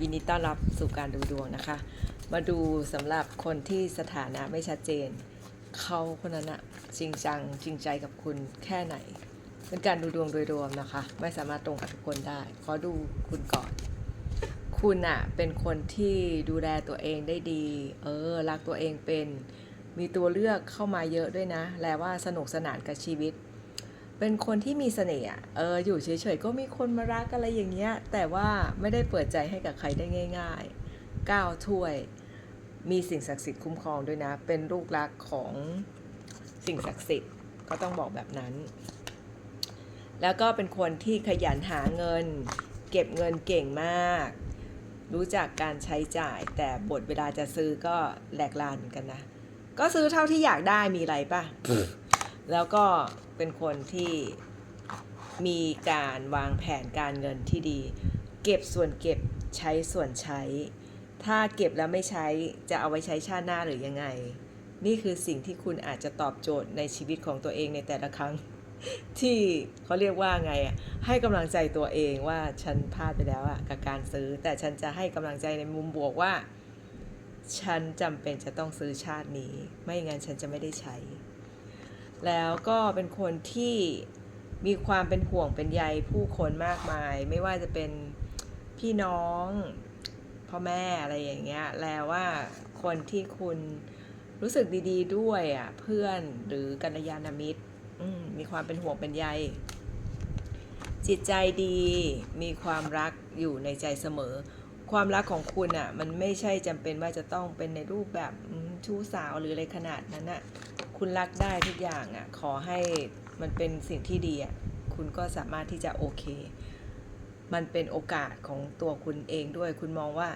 ยินดีต้อนรับสู่การดูดวงนะคะ มาดูสำหรับคนที่สถานะไม่ชัดเจน เขาคนนั้นอะจริงจังจริงใจกับคุณแค่ไหน เป็นการดูดวงโดยรวมนะคะ ไม่สามารถตรงกับทุกคนได้ ขอดูคุณก่อน คุณอะเป็นคนที่ดูแลตัวเองได้ดี เออ รักตัวเองเป็น มีตัวเลือกเข้ามาเยอะด้วยนะแปลว่าสนุกสนานกับชีวิต เป็นคนที่มีเสน่ห์เอออยู่เฉยๆก็มีคนมารักอะไรอย่างเงี้ย แต่ว่าไม่ได้เปิดใจให้กับใครได้ง่ายๆก้าวถ้วย มีสิ่งศักดิ์สิทธิ์คุ้มครองด้วยนะ เป็นลูกรักของสิ่งศักดิ์สิทธิ์ก็ต้องบอกแบบนั้น แล้วก็เป็นคนที่ขยันหาเงิน เก็บเงินเก่งมาก รู้จักการใช้จ่าย แต่บทเวลาจะซื้อก็แหลกลานเหมือนกันนะ ก็ซื้อเท่าที่อยากได้มีอะไรป่ะ แล้วก็เป็นคนที่มีการวางแผนการเงินที่ดี เก็บส่วนเก็บใช้ส่วนใช้ ถ้าเก็บแล้วไม่ใช้จะเอาไว้ใช้ชาติหน้าหรือยังไง นี่คือสิ่งที่คุณอาจจะตอบโจทย์ในชีวิตของตัวเองในแต่ละครั้ง ที่เขาเรียกว่าไงอะให้กำลังใจตัวเองว่าฉันพลาดไปแล้วอะกับการซื้อ แต่ฉันจะให้กำลังใจในมุมบวกว่า ฉันจำเป็นจะต้องซื้อชาตินี้ ไม่งั้นฉันจะไม่ได้ใช้ แล้วก็เป็นคนที่มีความเป็นห่วงเป็นใยผู้คนมากมาย ไม่ว่าจะเป็นพี่น้องพ่อแม่อะไรอย่างเงี้ยแล้วว่าคนที่คุณรู้สึกดี ๆ ด้วยอะเพื่อนหรือกัลยาณมิตรมมีความเป็นห่วงเป็นใยจิตใจดีมีความรักอยู่ในใจเสมอ ความรักของคุณอะมันไม่ใช่จำเป็นว่าจะต้องเป็นในรูปแบบชู้สาวหรืออะไรขนาดนั้นอะ คุณรักได้ทุกอย่างอะขอให้มันเป็นสิ่งที่ดีอะคุณก็สามารถที่จะโอเค มันเป็นโอกาสของตัวคุณเองด้วย คุณมองว่า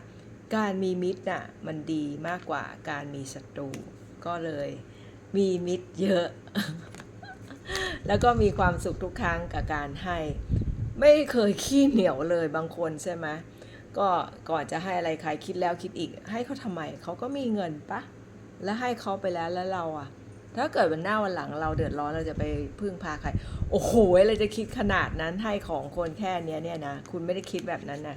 การมีมิตรอะมันดีมากกว่าการมีศัตรู ก็เลยมีมิตรเยอะ แล้วก็มีความสุขทุกครั้งกับการให้ ไม่เคยขี้เหนียวเลยบางคนใช่ไหมก็ก่อนจะให้อะไรใครคิดแล้วคิดอีก ให้เขาทำไมเขาก็มีเงินปะแล้วให้เขาไปแล้วแล้วเราอะ ถ้าเกิดวันหน้าวันหลังเราเดือดร้อนเราจะไปพึ่งพาใคร โอ้โหเราจะคิดขนาดนั้นให้ของคนแค่เนี้ยเนี่ยนะ คุณไม่ได้คิดแบบนั้นนะ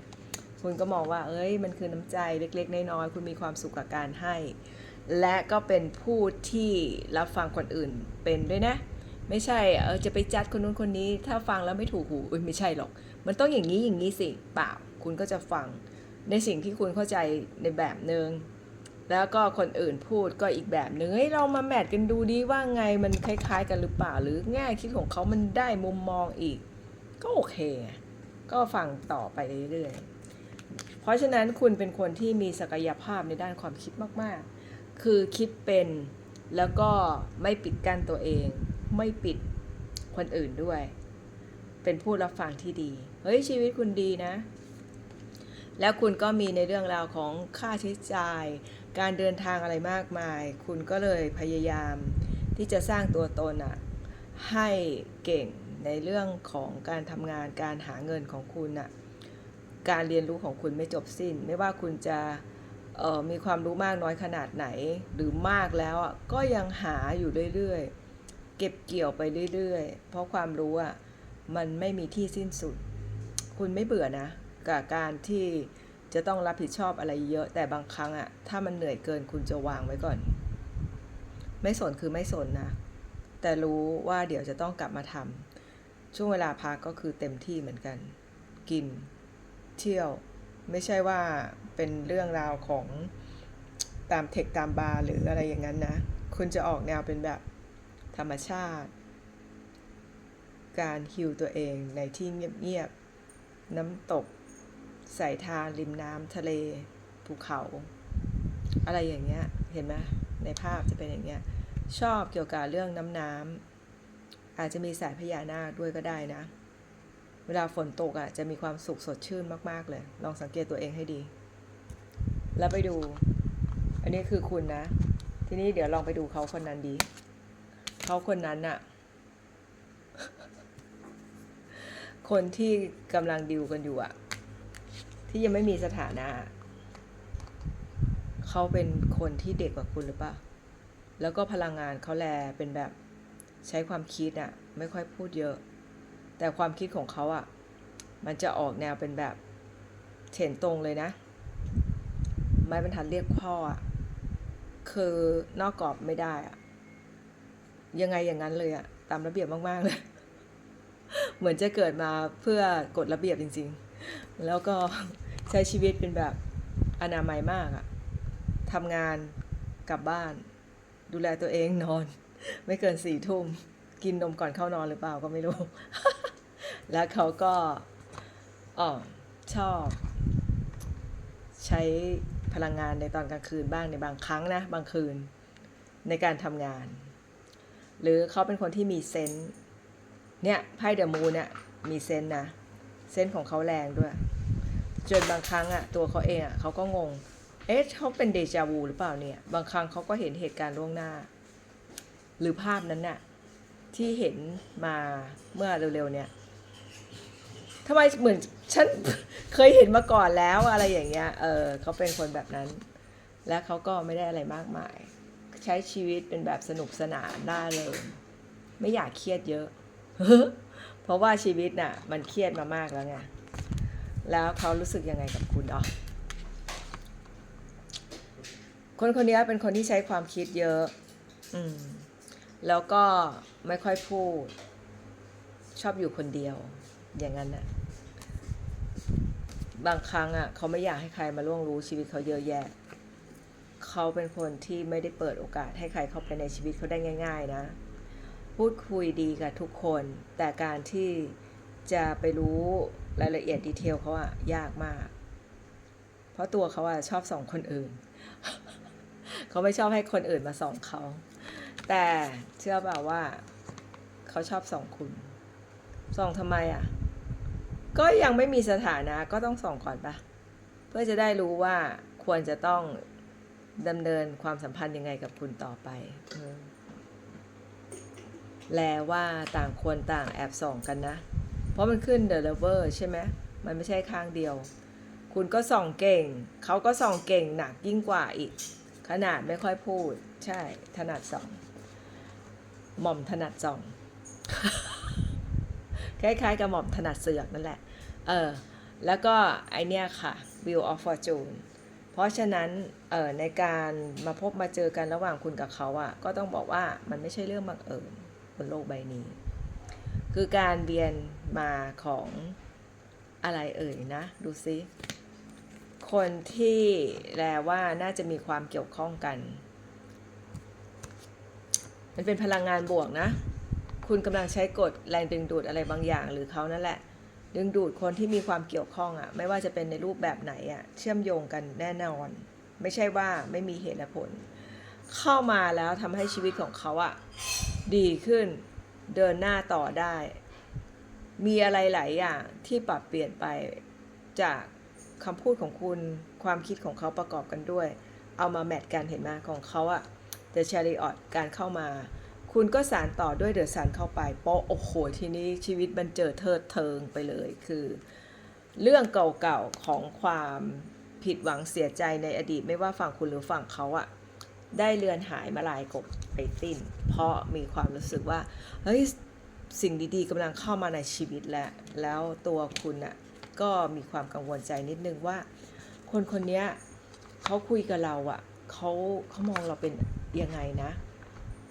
คุณก็มองว่า เอ้ย มันคือน้ำใจเล็กๆ น้อยๆ คุณมีความสุขกับการให้ และก็เป็นผู้ที่รับฟังคนอื่นเป็นด้วยนะ ไม่ใช่ เออ จะไปจัดคนนู้นคนนี้ ถ้าฟังแล้วไม่ถูกหูอุ้ยไม่ใช่หรอก มันต้องอย่างนี้อย่างนี้สิ เปล่า คุณก็จะฟังในสิ่งที่คุณเข้าใจในแบบหนึง่ง แล้วก็คนอื่นพูดก็อีกแบบหนึ่งเฮ้ยเรามาแมทกันดูดีว่าไงมันคล้ายๆ กันหรือเปล่า หรือแง่คิดของเขามันได้มุมมองอีก ก็โอเค ก็ฟังต่อไปเรื่อยๆ เพราะฉะนั้นคุณเป็นคนที่มีศักยภาพในด้านความคิดมากๆ คือคิดเป็นแล้วก็ไม่ปิดกั้นตัวเอง ไม่ปิดคนอื่นด้วย เป็นผู้รับฟังที่ดี เฮ้ยชีวิตคุณดีนะ แล้วคุณก็มีในเรื่องราวของค่าใช้จ่าย การเดินทางอะไรมากมาย คุณก็เลยพยายามที่จะสร้างตัวตนอะให้เก่งในเรื่องของการทำงานการหาเงินของคุณอะการเรียนรู้ของคุณไม่จบสิ้น ไม่ว่าคุณจะออมีความรู้มากน้อยขนาดไหน หรือมากแล้วอะก็ยังหาอยู่เรื่อยๆ เก็บเกี่ยวไปเรื่อยๆ เพราะความรู้อะมันไม่มีที่สิ้นสุด คุณไม่เบื่อนะกับการที่ จะต้องรับผิดชอบอะไรเยอะ แต่บางครั้งอะถ้ามันเหนื่อยเกินคุณจะวางไว้ก่อน ไม่สนคือไม่สนนะ แต่รู้ว่าเดี๋ยวจะต้องกลับมาทำช่วงเวลาพักก็คือเต็มที่เหมือนกัน กิน เที่ยว ไม่ใช่ว่าเป็นเรื่องราวของตามเทคตามบาร์หรืออะไรอย่างนั้นนะ คุณจะออกแนวเป็นแบบธรรมชาติ การฮิวตัวเองในที่เงียบๆน้ำตก สายทานริมน้ำทะเลภูเขา อะไรอย่างเงี้ยเห็นไหมในภาพจะเป็นอย่างเงี้ยชอบเกี่ยวกับเรื่องน้ำน้ำอาจจะมีสายพญานาคด้วยก็ได้นะ เวลาฝนตกอะจะมีความสุขสดชื่นมาก ๆ เลย ลองสังเกตตัวเองให้ดี แล้วไปดู อันนี้คือคุณนะ ทีนี้เดี๋ยวลองไปดูเขาคนนั้นดี เขาคนนั้นอะคนที่กำลังดิวกันอยู่อะ ที่ยังไม่มีสถานะ เขาเป็นคนที่เด็กกว่าคุณหรือเปล่า แล้วก็พลังงานเขาแลเป็นแบบใช้ความคิดอะไม่ค่อยพูดเยอะ แต่ความคิดของเขาอะมันจะออกแนวเป็นแบบเฉนตรงเลยนะ ไม้บรรทัดเรียกพ่ออะคือนอกกรอบไม่ได้อะยังไงอย่างนั้นเลยอะตามระเบียบมาก ๆ เลย เหมือนจะเกิดมาเพื่อกฎระเบียบจริง ๆ แล้วก็ใช้ชีวิตเป็นแบบอนามัยมากอะทำงานกลับบ้าน ดูแลตัวเองนอน ไม่เกินสี่ทุ่ม กินนมก่อนเข้านอนหรือเปล่าก็ไม่รู้ แล้วเขาก็อ๋อชอบ ใช้พลังงานในตอนกลางคืนบ้างในบางครั้งนะ บางคืนในการทำงาน หรือเขาเป็นคนที่มีเซนส์เนี่ยไพ่เดอะมูนเนี่ยมีเซนส์นะ เซนของเขาแรงด้วย จนบางครั้งอะตัวเขาเองอะเขาก็งง เอ๊ะเขาเป็นเดจาวูหรือเปล่าเนี่ย บางครั้งเขาก็เห็นเหตุการณ์ล่วงหน้า หรือภาพนั้นน่ะที่เห็นมาเมื่อเร็วๆเนี่ยทำไมเหมือนฉันเคยเห็นมาก่อนแล้วอะไรอย่างเงี้ย เออเขาเป็นคนแบบนั้น และเขาก็ไม่ได้อะไรมากมาย ใช้ชีวิตเป็นแบบสนุกสนานได้เลยไม่อยากเครียดเยอะ ราะว่าชีวิตน่ะมันเครียดมามากแล้วไงแล้วเขารู้สึกยังไงกับคุณอ๋อคนคนนี้เป็นคนที่ใช้ความคิดเยอะ อืม แล้วก็ไม่ค่อยพูด ชอบอยู่คนเดียว อย่างนั้นน่ะ บางครั้งอะเขาไม่อยากให้ใครมาล่วงรู้ชีวิตเขาเยอะแยะ เขาเป็นคนที่ไม่ได้เปิดโอกาสให้ใครเข้าไปในชีวิตเขาได้ง่าย ๆ นะ พูดคุยดีกับทุกคน แต่การที่จะไปรู้รายละเอียดดีเทลเขาอะยากมาก เพราะตัวเขาอะชอบส่องคนอื่น เขาไม่ชอบให้คนอื่นมาส่องเขา แต่เชื่อเปล่าว่า เขาชอบส่องคุณส่องทำไมอะก็ยังไม่มีสถานะก็ต้องส่องก่อนปะเพื่อจะได้รู้ว่าควรจะต้องดำเนินความสัมพันธ์ยังไงกับคุณต่อไปอ แลว่าต่างคนต่างแอบส่องกันนะ เพราะมันขึ้น The Lover ใช่ไหมมันไม่ใช่ข้างเดียว คุณก็ส่องเก่ง เขาก็ส่องเก่งหนักยิ่งกว่าอีก ขนาดไม่ค่อยพูด ใช่ ถนัดส่อง หม่อมถนัดส่อง คล้ายๆกับหม่อมถนัดเสือกนั่นแหละ เออ แล้วก็ไอเนี้ยค่ะ Wheel of Fortune เพราะฉะนั้นเออในการมาพบมาเจอกันระหว่างคุณกับเขาอะ่ะก็ต้องบอกว่ามันไม่ใช่เรื่องบังเอิญ นโลกใบนี้ คือการเวียนมาของอะไรเอ่ยนะ ดูซิ คนที่แลว่าน่าจะมีความเกี่ยวข้องกัน มันเป็นพลังงานบวกนะ คุณกำลังใช้กฎแรงดึงดูดอะไรบางอย่างหรือเขานั่นแหละ ดึงดูดคนที่มีความเกี่ยวข้องอะ่ะ ไม่ว่าจะเป็นในรูปแบบไหนอะ่ะ เชื่อมโยงกันแน่นอน ไม่ใช่ว่าไม่มีเหตุและผล เข้ามาแล้วทำให้ชีวิตของเขาอะ่ะดีขึ้นเดินหน้าต่อได้ มีอะไรหลายอย่างที่ปรับเปลี่ยนไปจากคำพูดของคุณความคิดของเขาประกอบกันด้วย เอามาแมทกันเห็นไหมของเขาอะ The Chariot การเข้ามา คุณก็สารต่อด้วยเดอะซันเข้าไปโป๊ะโอ้โหทีนี้ชีวิตมันเจอเทิดเทิงไปเลยคือ เรื่องเก่าๆของความผิดหวังเสียใจในอดีตไม่ว่าฝั่งคุณหรือฝั่งเขาอะ ได้เลือนหายมาลายกบไปสิ้น เพราะมีความรู้สึกว่า เฮ้ย สิ่งดีๆกำลังเข้ามาในชีวิตแล้ว แล้วตัวคุณอะก็มีความกังวลใจนิดนึงว่า คนคนนี้เขาคุยกับเราอะเขาเขามองเราเป็นยังไงนะ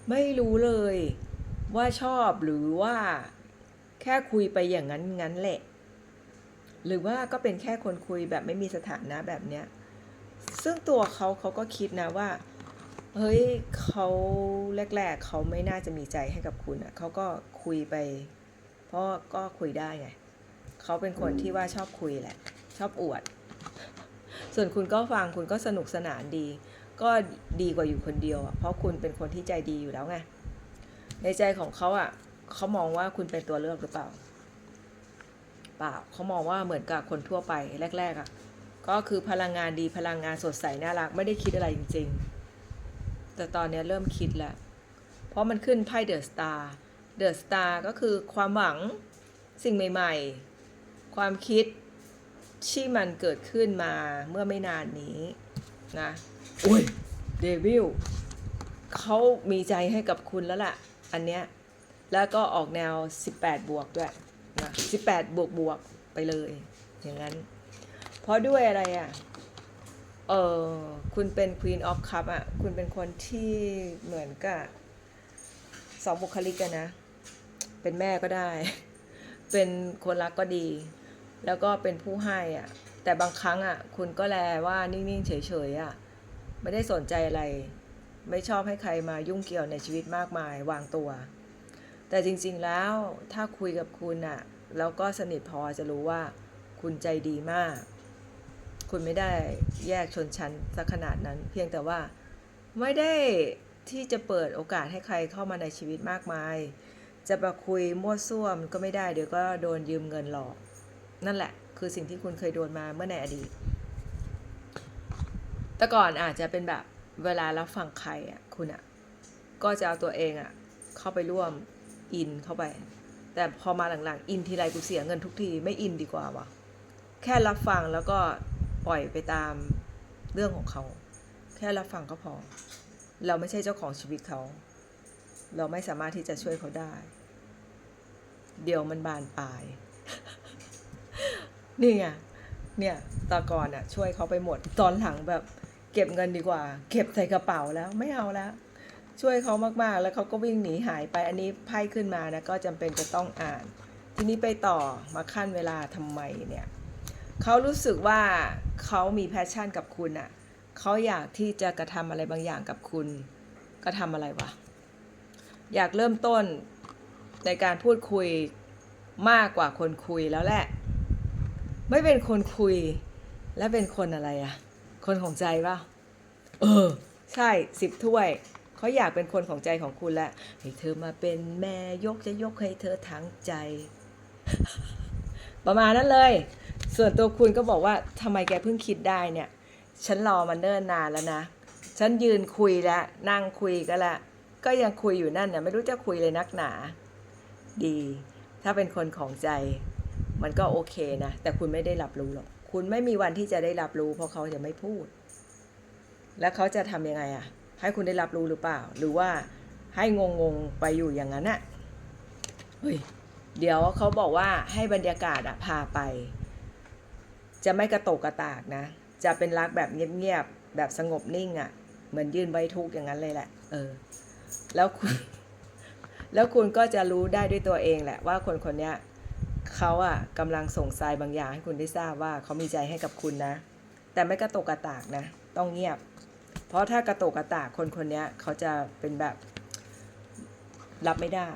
ไม่รู้เลยว่าชอบหรือว่าแค่คุยไปอย่างนั้นงั้นแหละ หรือว่าก็เป็นแค่คนคุยแบบไม่มีสถานะแบบเนี้ยซึ่งตัวเขาเขาก็คิดนะว่า เฮ้ยเขาแรก ๆเขาไม่น่าจะมีใจให้กับคุณอะเขาก็คุยไป เพราะก็คุยได้ไงเขาเป็นคนที่ว่าชอบคุยแหละ ชอบอวด ส่วนคุณก็ฟังคุณก็สนุกสนานดี ก็ดีกว่าอยู่คนเดียวอะเพราะคุณเป็นคนที่ใจดีอยู่แล้วไงในใจของเขาอะเขามองว่าคุณเป็นตัวเลือกหรือเปล่าเปล่าเขามองว่าเหมือนกับคนทั่วไปแรก ๆอะก็คือพลังงานดีพลังงานสดใสน่ารักไม่ได้คิดอะไรจริง ๆ แต่ตอนนี้เริ่มคิดแล้ว เพราะมันขึ้นไพ่เดอะสตาร์เดอะสตาร์ก็คือความหวังสิ่งใหม่ ๆ ความคิดที่มันเกิดขึ้นมาเมื่อไม่นานนี้นะอุ้ยเดวิลเขามีใจให้กับคุณแล้วล่ะ อันเนี้ยแล้วก็ออกแนว 18 บวกด้วยนะ18 บวกบวกไปเลย อย่างนั้น เพราะด้วยอะไรอะ่ะ เออคุณเป็น Queen of Cup อะ คุณเป็นคนที่เหมือนกับสองบุคลิกกันนะ เป็นแม่ก็ได้ เป็นคนรักก็ดี แล้วก็เป็นผู้ให้อะ แต่บางครั้งอะ คุณก็แลว่านิ่ง ๆ เฉย ๆ อะ ไม่ได้สนใจอะไร ไม่ชอบให้ใครมายุ่งเกี่ยวในชีวิตมากมายวางตัว แต่จริง ๆ แล้วถ้าคุยกับคุณอะ แล้วก็สนิทพอจะรู้ว่าคุณใจดีมาก คุณไม่ได้แยกชนชั้นสักขนาดนั้น เพียงแต่ว่าไม่ได้ที่จะเปิดโอกาสให้ใครเข้ามาในชีวิตมากมาย จะมาคุยมั่วซั่วมันก็ไม่ได้เดี๋ยวก็โดนยืมเงินหลอก นั่นแหละ คือสิ่งที่คุณเคยโดนมาเมื่อในอดีต แต่ก่อนอาจจะเป็นแบบเวลารับฟังใครอะคุณอะก็จะเอาตัวเองอะเข้าไปร่วมอินเข้าไป แต่พอมาหลังๆ อินทีไรกูเสียเงินทุกทีไม่อินดีกว่าวะแค่รับฟังแล้วก็ ปล่อยไปตามเรื่องของเขา แค่รับฟังก็พอ เราไม่ใช่เจ้าของชีวิตเขา เราไม่สามารถที่จะช่วยเขาได้ เดี๋ยวมันบานปลาย นี่ไงเนี่ยตอก่อนอะช่วยเขาไปหมดตอนหลังแบบเก็บเงินดีกว่า เก็บใส่กระเป๋าแล้วไม่เอาแล้ว ช่วยเขามากๆ แล้วเขาก็วิ่งหนีหายไปอันนี้ไพ่ขึ้นมานะก็จำเป็นจะต้องอ่าน ทีนี้ไปต่อมาขั้นเวลาทำไมเนี่ย เขารู้สึกว่าเขามีแพชชั่นกับคุณอะเขาอยากที่จะกระทำอะไรบางอย่างกับคุณกระทำอะไรวะอยากเริ่มต้นในการพูดคุยมากกว่าคนคุยแล้วแหละ ไม่เป็นคนคุยและเป็นคนอะไรอะคนของใจป่ะเออ ใช่สิบถ้วยเขาอยากเป็นคนของใจของคุณแล้วให้เธอมาเป็นแม่ยกจะยกให้เธอทั้งใจ ประมาณนั้นเลย ส่วนตัวคุณก็บอกว่าทำไมแกเพิ่งคิดได้เนี่ย ฉันรอมันเนิ่นนานแล้วนะ ฉันยืนคุยแล้วนั่งคุยก็แล้วก็ยังคุยอยู่นั่นเนี่ยไม่รู้จะคุยเลยนักหนา ดี ถ้าเป็นคนของใจ มันก็โอเคนะ แต่คุณไม่ได้รับรู้หรอก คุณไม่มีวันที่จะได้รับรู้ เพราะเขาจะไม่พูด แล้วเขาจะทำยังไงอะให้คุณได้รับรู้หรือเปล่า หรือว่าให้งงงๆไปอยู่อย่างนั้นอะเฮ้ย เดี๋ยวเขาบอกว่าให้บรรยากาศอะพาไป จะไม่กระโตกกระตากนะ จะเป็นรักแบบเงียบๆ แบบสงบนิ่งอะ่ะเหมือนยืนใบทุกอย่างนั้นเลยแหละ เออ แล้วคุณแล้วคุณก็จะรู้ได้ด้วยตัวเองแหละว่าคนคนเนี้ยเขาอะกำลังส่งทรายบางอย่างให้คุณได้ทราบว่าเขามีใจให้กับคุณนะ แต่ไม่กระโตกกระตากนะ ต้องเงียบ เพราะถ้ากระโตกกระตากคนคนนี้เขาจะเป็นแบบรับไม่ได้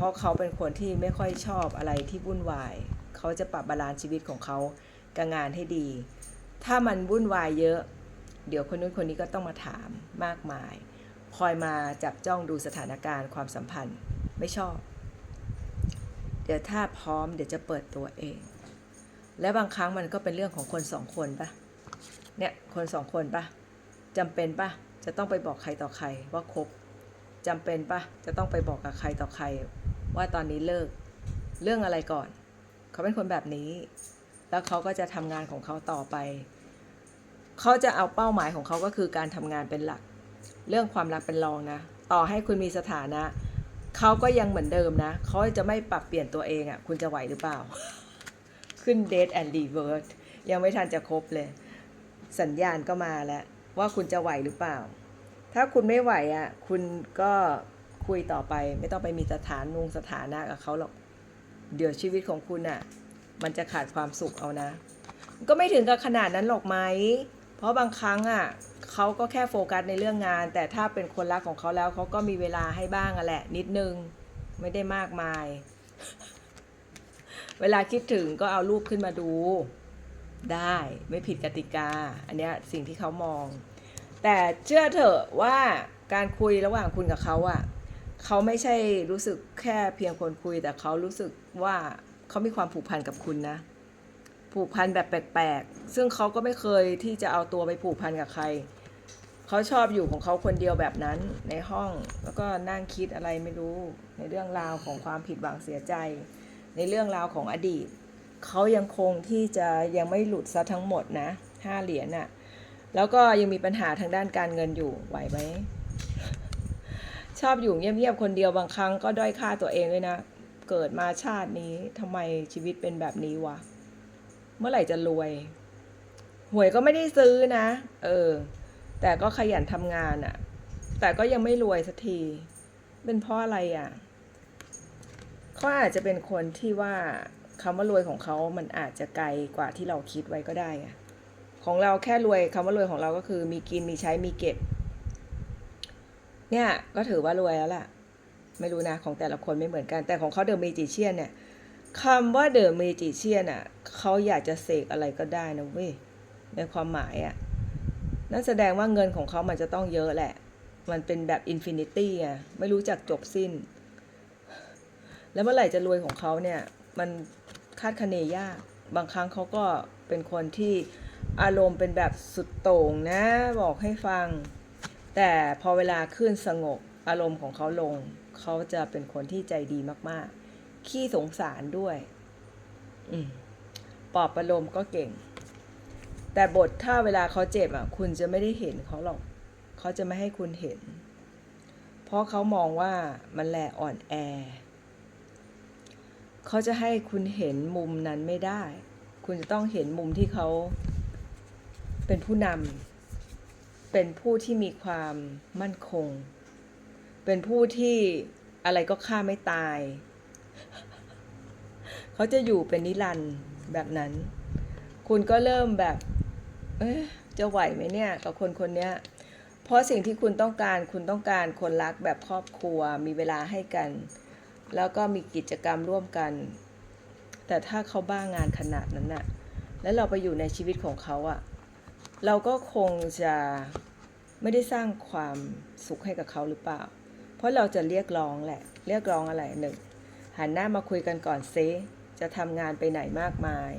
เพราะเขาเป็นคนที่ไม่ค่อยชอบอะไรที่วุ่นวาย เขาจะปรับบาลานซ์ชีวิตของเขากับงานให้ดี ถ้ามันวุ่นวายเยอะ เดี๋ยวคนนู้นคนนี้ก็ต้องมาถามมากมาย คอยมาจับจ้องดูสถานการณ์ความสัมพันธ์ไม่ชอบ เดี๋ยวถ้าพร้อมเดี๋ยวจะเปิดตัวเอง และบางครั้งมันก็เป็นเรื่องของคนสองคนปะเนี่ยคนสองคนปะจำเป็นปะจะต้องไปบอกใครต่อใครว่าคบ จำเป็นปะจะต้องไปบอกกับใครต่อใคร ว่าตอนนี้เลิกเรื่องอะไรก่อน เขาเป็นคนแบบนี้ แล้วเขาก็จะทำงานของเขาต่อไป เขาจะเอาเป้าหมายของเขาก็คือการทำงานเป็นหลัก เรื่องความรักเป็นรองนะ ต่อให้คุณมีสถานะ เขาก็ยังเหมือนเดิมนะ เขาจะไม่ปรับเปลี่ยนตัวเองอะ่ะ คุณจะไหวหรือเปล่า ขึ้น date and reverse ยังไม่ทันจะครบเลย สัญญาณก็มาแล้วว่าคุณจะไหวหรือเปล่า ถ้าคุณไม่ไหวอะ่ะ คุณก็คุยต่อไป ไม่ต้องไปมีสถานนุงสถานะกับเขาหรอก เดี๋ยวชีวิตของคุณอะ มันจะขาดความสุขเอานะ ก็ไม่ถึงกับขนาดนั้นหรอกไหม เพราะบางครั้งอะเขาก็แค่โฟกัสในเรื่องงาน แต่ถ้าเป็นคนรักของเขาแล้วเขาก็มีเวลาให้บ้างอะแหละ นิดนึง ไม่ได้มากมาย เวลาคิดถึงก็เอารูปขึ้นมาดูได้ไม่ผิดกติกา อันเนี้ยสิ่งที่เขามอง แต่เชื่อเถอะว่าการคุยระหว่างคุณกับเขาอะเขาไม่ใช่รู้สึกแค่เพียงคนคุย แต่เขารู้สึกว่าเขามีความผูกพันกับคุณนะ ผูกพันแบบแปลกๆ ซึ่งเขาก็ไม่เคยที่จะเอาตัวไปผูกพันกับใคร เขาชอบอยู่ของเขาคนเดียวแบบนั้นในห้องแล้วก็นั่งคิดอะไรไม่รู้ ในเรื่องราวของความผิดหวังเสียใจ ในเรื่องราวของอดีต เขายังคงที่จะยังไม่หลุดซะทั้งหมดนะห้าเหรียญน่ะ แล้วก็ยังมีปัญหาทางด้านการเงินอยู่ไหวไหมชอบอยู่เงียบๆคนเดียวบางครั้งก็ด้อยค่าตัวเองด้วยนะ เกิดมาชาตินี้ทำไมชีวิตเป็นแบบนี้วะ เมื่อไหร่จะรวย หวยก็ไม่ได้ซื้อนะ เออ แต่ก็ขยันทำงานอะแต่ก็ยังไม่รวยสักที เป็นเพราะอะไรอะเขาอาจจะเป็นคนที่ว่าคำว่ารวยของเขามันอาจจะไกลกว่าที่เราคิดไว้ก็ได้ไง ของเราแค่รวยคำว่ารวยของเราก็คือมีกินมีใช้มีเก็บ เนี่ยก็ถือว่ารวยแล้วล่ะ ไม่รู้นะของแต่ละคนไม่เหมือนกัน แต่ของเขาเดอะเมจิเชียนเนี่ยคำว่าเดอะเมจิเชียนอะเขาอยากจะเสกอะไรก็ได้นะเว้ยในความหมายอะนั่นแสดงว่าเงินของเขามันจะต้องเยอะแหละ มันเป็นแบบอินฟินิตี้อะไม่รู้จักจบสิ้น แล้วเมื่อไหร่จะรวยของเขาเนี่ย มันคาดคะเนยาก บางครั้งเขาก็เป็นคนที่ อารมณ์เป็นแบบสุดโต่งนะ บอกให้ฟัง แต่พอเวลาขึ้นสงบอารมณ์ของเขาลง เขาจะเป็นคนที่ใจดีมากๆ ขี้สงสารด้วย อืมปอบประโลมก็เก่ง แต่บทถ้าเวลาเขาเจ็บอะ คุณจะไม่ได้เห็นเขาหรอก เขาจะไม่ให้คุณเห็น เพราะเขามองว่ามันแหละอ่อนแอ เขาจะให้คุณเห็นมุมนั้นไม่ได้ คุณจะต้องเห็นมุมที่เขา เป็นผู้นำเป็นผู้ที่มีความมั่นคง เป็นผู้ที่อะไรก็ฆ่าไม่ตาย เขาจะอยู่เป็นนิรันด์แบบนั้น คุณก็เริ่มแบบ เอ๊ะจะไหวไหมเนี่ยกับคนคนนี้เพราะสิ่งที่คุณต้องการคุณต้องการคนรักแบบครอบครัวมีเวลาให้กัน แล้วก็มีกิจกรรมร่วมกัน แต่ถ้าเขาบ้างงานขนาดนั้นน่ะ แล้วเราไปอยู่ในชีวิตของเขาอะ เราก็คงจะไม่ได้สร้างความสุขให้กับเขาหรือเปล่า เพราะเราจะเรียกร้องแหละ เรียกร้องอะไรหนึ่งหันหน้ามาคุยกันก่อนเซจะทำงานไปไหนมากมาย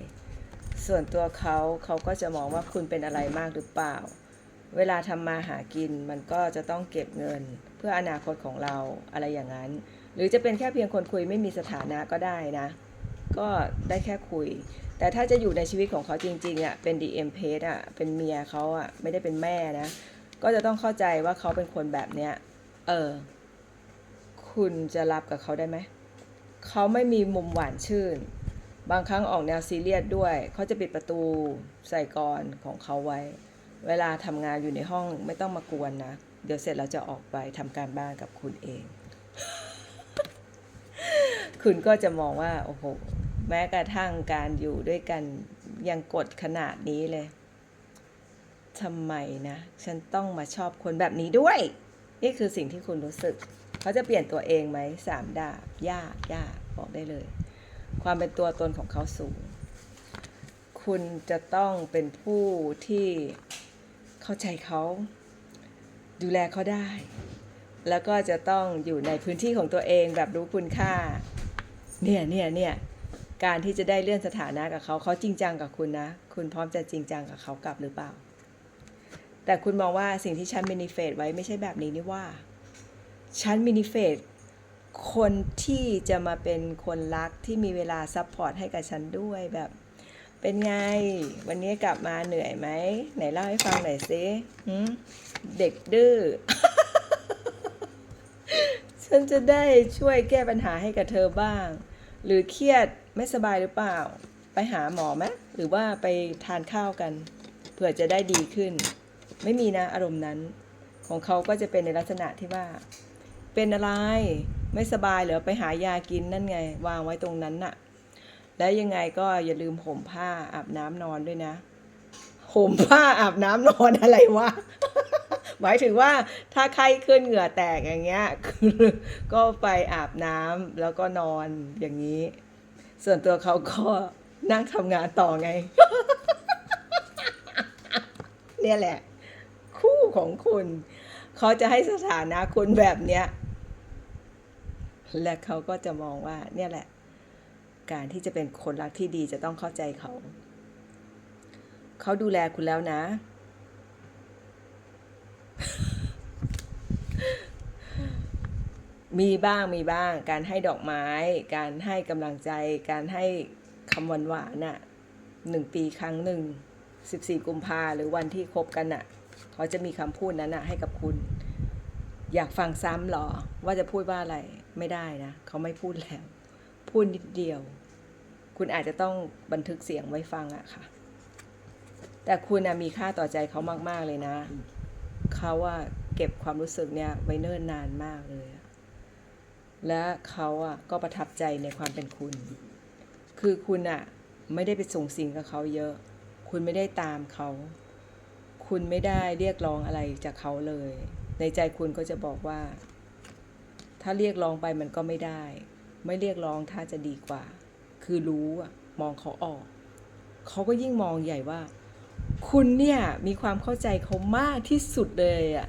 ส่วนตัวเขาเขาก็จะมองว่าคุณเป็นอะไรมากหรือเปล่า เวลาทำมาหากินมันก็จะต้องเก็บเงิน เพื่ออนาคตของเราอะไรอย่างนั้น หรือจะเป็นแค่เพียงคนคุยไม่มีสถานะก็ได้นะ ก็ได้แค่คุย แต่ถ้าจะอยู่ในชีวิตของเขาจริงๆอะเป็น DM p a g e อะเป็นเมียเขาอะไม่ได้เป็นแม่นะ ก็จะต้องเข้าใจว่าเขาเป็นคนแบบเนี้ยเออคุณจะรับกับเขาได้ไหม เขาไม่มีมุมหวานชื่น บางครั้งออกแนวซีเรียสด้วย เขาจะปิดประตูใส่กรอนของเขาไว้ เวลาทำงานอยู่ในห้องไม่ต้องมากวนนะ เดี๋ยวเสร็จแล้วจะออกไปทำการบ้านกับคุณเอง คุณก็จะมองว่า โอ้โห แม้กระทั่งการอยู่ด้วยกันยังกดขนาดนี้เลยทำไมนะ ฉันต้องมาชอบคนแบบนี้ด้วย นี่คือสิ่งที่คุณรู้สึก เขาจะเปลี่ยนตัวเองไหมสามดาบยากยากบอกได้เลย ความเป็นตัวตนของเขาสูง คุณจะต้องเป็นผู้ที่เข้าใจเขาดูแลเขาได้ แล้วก็จะต้องอยู่ในพื้นที่ของตัวเองแบบรู้คุณค่า เนี่ยเนี่ยเนี่ย การที่จะได้เลื่อนสถานะกับเขาเขาจริงจังกับคุณนะ คุณพร้อมจะจริงจังกับเขากลับหรือเปล่า แต่คุณมองว่าสิ่งที่ฉันมินิเฟตไว้ไม่ใช่แบบนี้นี่ว่า ฉันมินิเฟตคนที่จะมาเป็นคนรักที่มีเวลาซัพพอร์ตให้กับฉันด้วยแบบ เป็นไง วันนี้กลับมาเหนื่อยไหมไหนเล่าให้ฟังหน่อยสิเด็กดื้อฉันจะได้ช่วยแก้ปัญหาให้กับเธอบ้าง หรือเครียด ไม่สบายหรือเปล่า ไปหาหมอไหมหรือว่าไปทานข้าวกันเผื่อจะได้ดีขึ้น ไม่มีนะอารมณ์นั้นของเขาก็จะเป็นในลักษณะที่ว่า เป็นอะไรไม่สบายเหรอไปหายากินนั่นไง วางไว้ตรงนั้นน่ะ แล้วยังไงก็อย่าลืมห่มผ้าอาบน้ำนอนด้วยนะห่มผ้าอาบน้ำนอนอะไรวะหมายถึงว่าถ้าไข้ขึ้นเหงื่อแตกอย่างเงี้ยก็ไปอาบน้ำแล้วก็นอนอย่างนี้ ส่วนตัวเขาก็นั่งทำงานต่อไง เนี่ยแหละ คู่ของคุณ เขาจะให้สถานะคุณแบบเนี้ย และเขาก็จะมองว่า เนี่ยแหละ การที่จะเป็นคนรักที่ดีจะต้องเข้าใจเขา เขาดูแลคุณแล้วนะ มีบ้างมีบ้าง การให้ดอกไม้ การให้กำลังใจ การให้คำหวานหวานๆน่ะหนึ่งปีครั้งหนึ่งสิบสี่กุมภาหรือวันที่คบกันน่ะเขาจะมีคำพูดนั้นน่ะให้กับคุณ อยากฟังซ้ำเหรอ ว่าจะพูดว่าอะไรไม่ได้นะเขาไม่พูดแล้ว พูดนิดเดียว คุณอาจจะต้องบันทึกเสียงไว้ฟังอะค่ะ แต่คุณนะมีค่าต่อใจเขามาก ๆ เลยนะ เขาว่าเก็บความรู้สึกเนี่ยไว้เนิ่นนานมากเลยอะ และเขาอะก็ประทับใจในความเป็นคุณ คือคุณอะไม่ได้ไปส่งสิ่งกับเขาเยอะ คุณไม่ได้ตามเขา คุณไม่ได้เรียกร้องอะไรจากเขาเลย ในใจคุณก็จะบอกว่า ถ้าเรียกร้องไปมันก็ไม่ได้ ไม่เรียกร้องถ้าจะดีกว่า คือรู้อะมองเขาออก เขาก็ยิ่งมองใหญ่ว่า คุณเนี่ยมีความเข้าใจเขามากที่สุดเลยอะ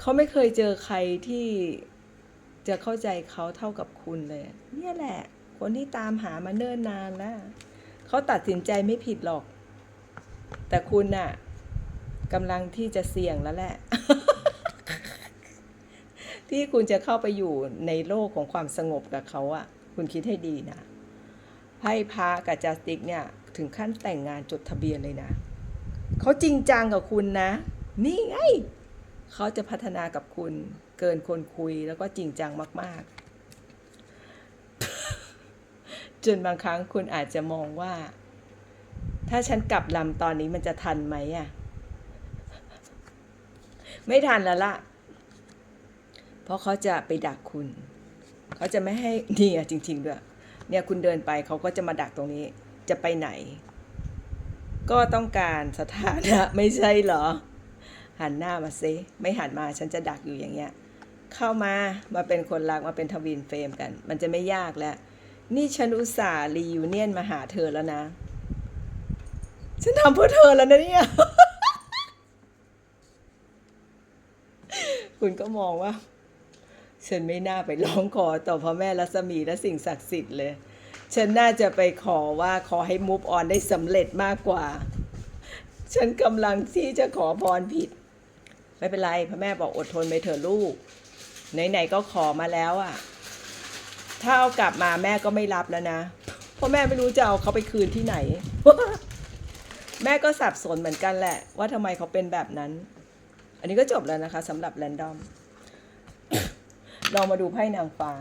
เขาไม่เคยเจอใครที่ จะเข้าใจเขาเท่ากับคุณเลย เนี่ยแหละ คนที่ตามหามาเนิ่นนานแล้วเขาตัดสินใจไม่ผิดหรอก แต่คุณน่ะกำลังที่จะเสี่ยงแล้วแหละ ที่คุณจะเข้าไปอยู่ในโลกของความสงบกับเขาอะคุณคิดให้ดีนะไพ่พระกับจัสติกเนี่ยถึงขั้นแต่งงานจดทะเบียนเลยนะเขาจริงจังกับคุณนะ นี่ไงเขาจะพัฒนากับคุณ เกินคนคุยแล้วก็จริงจังมาก ๆ จนบางครั้งคุณอาจจะมองว่า ถ้าฉันกลับลำตอนนี้มันจะทันไหมอะ ไม่ทันแล้วล่ะ เพราะเขาจะไปดักคุณ เขาจะไม่ให้นี่อะจริง ๆ ด้วย เนี่ยคุณเดินไปเขาก็จะมาดักตรงนี้ จะไปไหน ก็ต้องการสถานะไม่ใช่เหรอหันหน้ามาซิไม่หันมาฉันจะดักอยู่อย่างเงี้ย เข้ามามาเป็นคนรักมาเป็นทวินเฟรมกัน มันจะไม่ยากแล้ว นี่ฉันอุตส่าห์รียูเนียนมาหาเธอแล้วนะ ฉันทำเพื่อเธอแล้วนะเนี่ย คุณก็มองว่า ฉันไม่น่าไปร้องขอต่อพระแม่รัศมีและสิ่งศักดิ์สิทธิ์เลย ฉันน่าจะไปขอว่าขอให้มูฟออนได้สำเร็จมากกว่า ฉันกำลังที่จะขอพรผิด ไม่เป็นไร พระแม่บอกอดทนไปเถอะลูก ไหนๆก็ขอมาแล้วอะ่ะ ถ้าเอากลับมาแม่ก็ไม่รับแล้วนะ เพราะแม่ไม่รู้จะเอาเขาไปคืนที่ไหน แม่ก็สับสนเหมือนกันแหละ ว่าทำไมเขาเป็นแบบนั้น อันนี้ก็จบแล้วนะคะสำหรับแรนดอม ลองมาดูไพ่นางฟ้า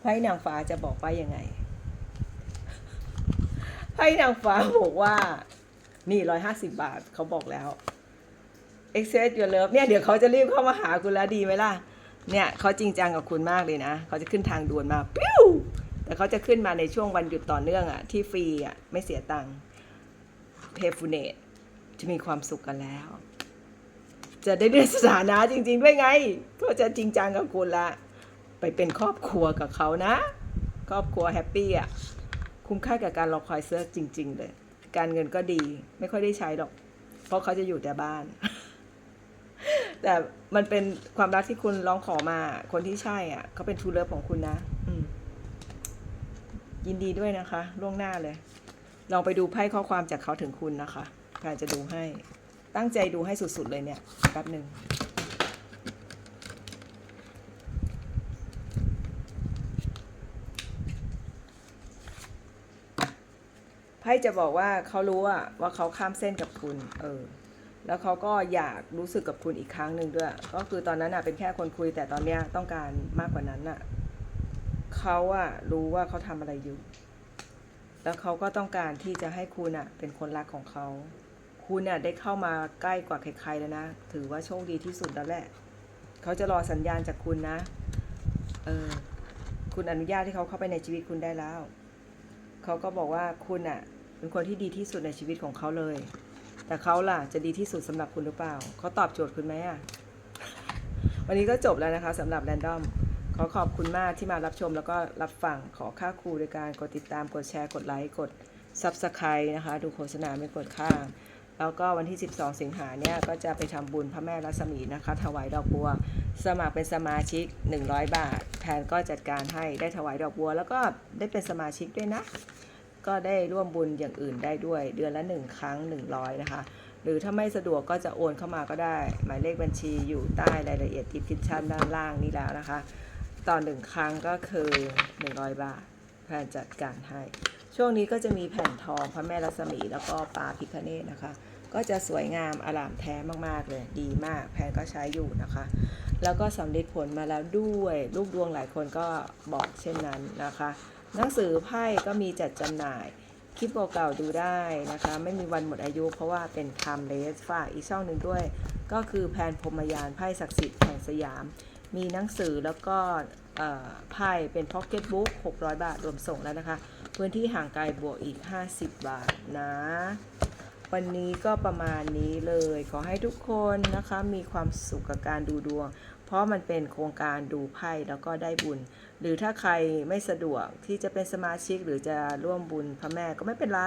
ไพ่นางฟ้าจะบอกว่ายังไง ไพ่นางฟ้าบอกว่า นี่ร้อยห้าสิบาทเขาบอกแล้ว express your love เนี่ยเดี๋ยวเขาจะรีบเข้ามาหาคุณแล้วดีไหมล่ะ เนี่ยเขาจริงจังกับคุณมากเลยนะ เขาจะขึ้นทางด่วนมาปิ้วแต่เขาจะขึ้นมาในช่วงวันหยุดต่อเนื่องอะที่ฟรีอะไม่เสียตังค์เพฟูเนตจะมีความสุขกันแล้ว จะได้เลื่อนสถานะจริง ๆ ด้วยไงเขาจะจริงจังกับคุณละ ไปเป็นครอบครัวกับเขานะ ครอบครัวแฮปปี้อะคุ้มค่ากับการรอคอยเซิร์ชจริง ๆ เลย การเงินก็ดีไม่ค่อยได้ใช้หรอก เพราะเขาจะอยู่แต่บ้าน แต่มันเป็นความรักที่คุณร้องขอมา คนที่ใช่อะเขาเป็นทูเลิฟของคุณนะอืมยินดีด้วยนะคะ ล่วงหน้าเลย ลองไปดูไพ่ข้อความจากเขาถึงคุณนะคะการจะดูให้ ตั้งใจดูให้สุดๆเลยเนี่ยแป๊บหนึ่งไพ่จะบอกว่าเขารู้อะว่าเขาข้ามเส้นกับคุณ เออ แล้วเขาก็อยากรู้สึกกับคุณอีกครั้งหนึ่งด้วย ก็คือตอนนั้นอะเป็นแค่คนคุยแต่ตอนเนี้ยต้องการมากกว่านั้นอะเขาอะรู้ว่าเขาทำอะไรอยู่ แล้วเขาก็ต้องการที่จะให้คุณอะ เป็นคนรักของเขา คุณอะได้เข้ามาใกล้กว่าใครๆแล้วนะ ถือว่าโชคดีที่สุดแล้วแหละ เขาจะรอสัญญาณจากคุณนะ เออ คุณอนุญาตให้เขาเข้าไปในชีวิตคุณได้แล้ว เขาก็บอกว่าคุณอะ เป็นคนที่ดีที่สุดในชีวิตของเขาเลย แต่เขาล่ะจะดีที่สุดสำหรับคุณหรือเปล่า เขาตอบโจทย์คุณไหมอะวันนี้ก็จบแล้วนะคะสำหรับแรนดอม ขอขอบคุณมากที่มารับชมแล้วก็รับฟัง ขอค่าครูโดยการกดติดตาม กดแชร์ กดไลค์ กด Subscribe นะคะ ดูโฆษณาไม่กดข้ามแล้วก็วันที่ 12 สิงหาเนี่ยก็จะไปทำบุญพระแม่รัศมีนะคะ ถวายดอกบัว สมัครเป็นสมาชิก 100 บาท แทนก็จัดการให้ได้ถวายดอกบัว แล้วก็ได้เป็นสมาชิกด้วยนะ ก็ได้ร่วมบุญอย่างอื่นได้ด้วย เดือนละ 1 ครั้ง 100 นะคะ หรือถ้าไม่สะดวกก็จะโอนเข้ามาก็ได้ หมายเลขบัญชีอยู่ใต้รายละเอียดทิปคิดชั่นด้านล่างนี้แล้วนะคะ ต่อหนึ่งครั้งก็คือ 100 บาทแผนจัดการให้ ช่วงนี้ก็จะมีแผ่นทองพระแม่รัศมีแล้วก็ปลาพิคเนตนะคะ ก็จะสวยงามอลามแท้มากๆเลยดีมาก แพนก็ใช้อยู่นะคะ แล้วก็สำเร็จผลมาแล้วด้วย ลูกดวงหลายคนก็บอกเช่นนั้นนะคะ หนังสือไพ่ก็มีจัดจำหน่าย คลิปเก่าๆดูได้นะคะ ไม่มีวันหมดอายุเพราะว่าเป็น timeless ฝากอีกช่องหนึ่งด้วย ก็คือแผนพรมยานไพ่ศักดิ์สิทธิ์แห่งสยาม มีหนังสือแล้วก็ไพ่เป็นพ็อกเก็ตบุ๊ก600 บาทรวมส่งแล้วนะคะ พื้นที่ห่างไกลบวกอีก 50 บาทนะ วันนี้ก็ประมาณนี้เลย ขอให้ทุกคนนะคะมีความสุขกับการดูดวง เพราะมันเป็นโครงการดูไพ่แล้วก็ได้บุญ หรือถ้าใครไม่สะดวกที่จะเป็นสมาชิกหรือจะร่วมบุญพระแม่ก็ไม่เป็นไร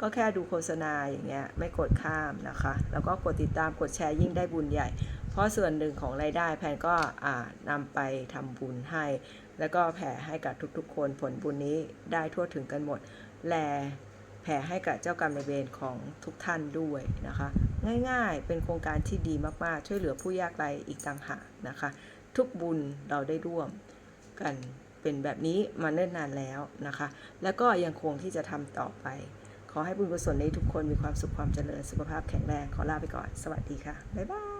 ก็แค่ดูโฆษณาอย่างเงี้ยไม่กดข้ามนะคะ แล้วก็กดติดตามกดแชร์ยิ่งได้บุญใหญ่ เพราะส่วนหนึ่งของรายได้แพนก็นำไปทำบุญให้ แล้วก็แผ่ให้กับทุกๆ คนผลบุญนี้ได้ทั่วถึงกันหมด แล แผ่ให้กับเจ้ากรรมนายเวรของทุกท่านด้วยนะคะ ง่ายๆ เป็นโครงการที่ดีมากๆ ช่วยเหลือผู้ยากไร้อีกต่างหากนะคะ ทุกบุญเราได้ร่วมกันเป็นแบบนี้มาเนิ่นนานแล้วนะคะ แล้วก็ยังคงที่จะทำต่อไป ขอให้บุญกุศลในทุกคนมีความสุขความเจริญสุขภาพแข็งแรง ขอลาไปก่อน สวัสดีค่ะ บ๊ายบาย